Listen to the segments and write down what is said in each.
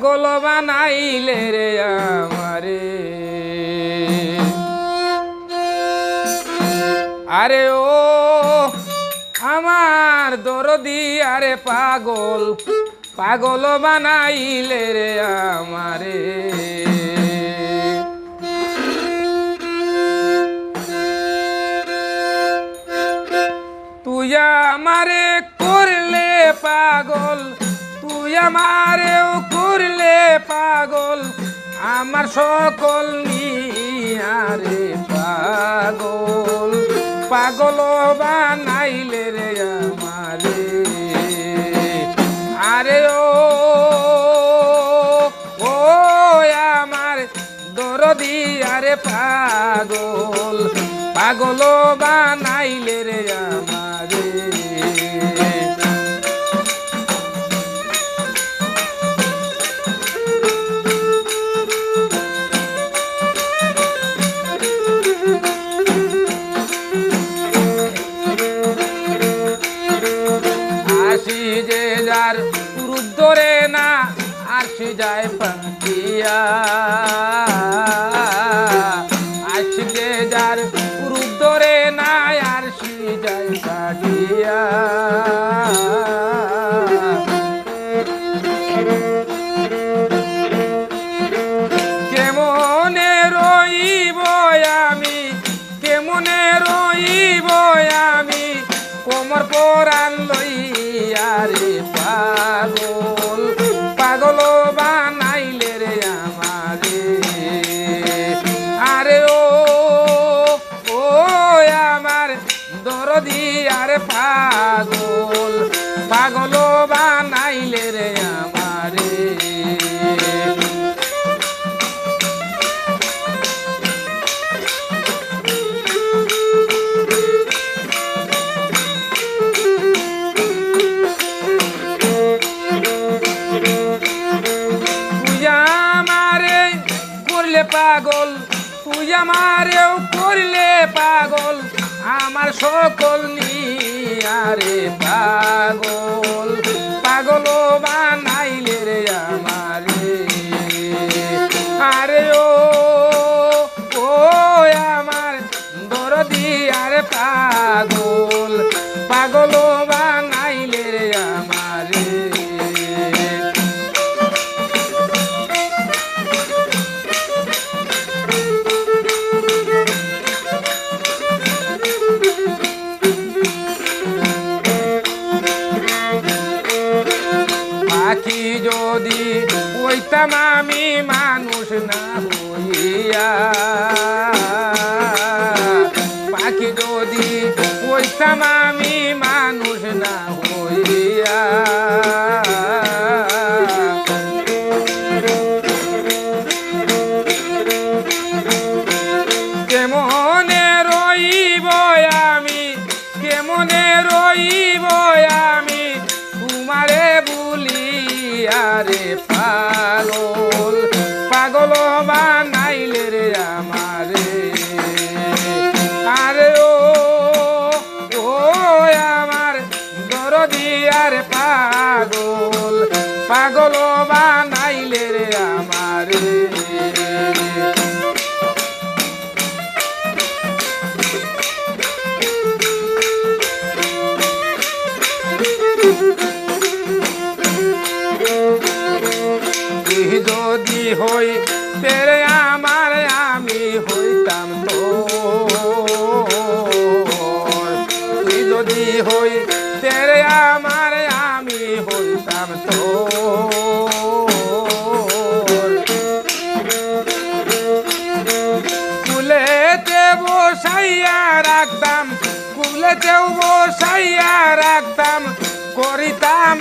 পাগল বানাইলে রে আমারে। আরে ও, আমার দরদি, আরে পাগল পাগল বানাইলে রে আমারে। তুই আমারে করলে পাগল, তুই আমারেও করলে পাগল, আমার সকল নিয়ারে পাগল। পাগল বানাইলে রে আমারে। আরে ও ও আমার দরদি, আরে পাগল। পাগল বানাইলে রে আমারে আমি কেমনে রইব আমি? কোমর পরান লইয়া রে পাগল, আমার সকল নিয়ারে পাগল। পাগল বানাইলে রে আমারে। আরে ও ও আমার দরদি আরে পাগল। পাগল হইয়া পাখি যদি আমি, মানুষ না হইয়া। কেমনে রইব কেমনে রইব আমি, তোমারে বলি আরে পাগল। পাগল পাগল বানাইলে রে আমারে। যদি হই, তেরে আমার, আমি হইতাম তো যদি হই, তেরে আমার বসাইয়া রাখতাম করিতাম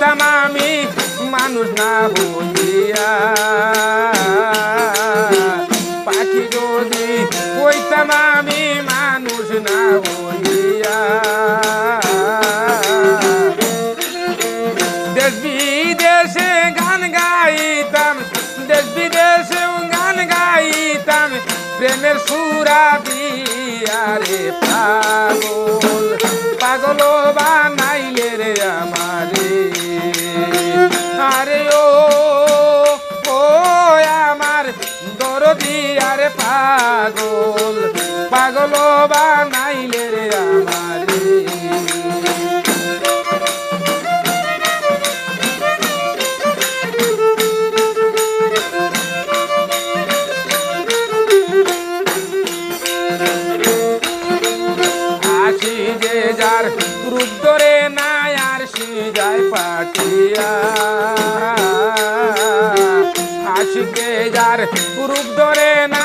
কইতাম আমি, মানুষ না হইয়া পাখি যদি কইতাম আমি, মানুষ না হইয়া দেশ বিদেশে গান গাইতাম, দেশ বিদেশে গান গাইতাম, প্রেমের সুরা দিয়ারে পাগল। পাগল বানাইলে পাগল পাগল বানাইলে রে আমারে। যার রূপ ধরে না আর সে যায় পাঠিয়া। যার রূপ ধরে না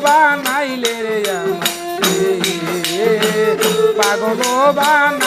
বানাইলে রে পাগল আমারে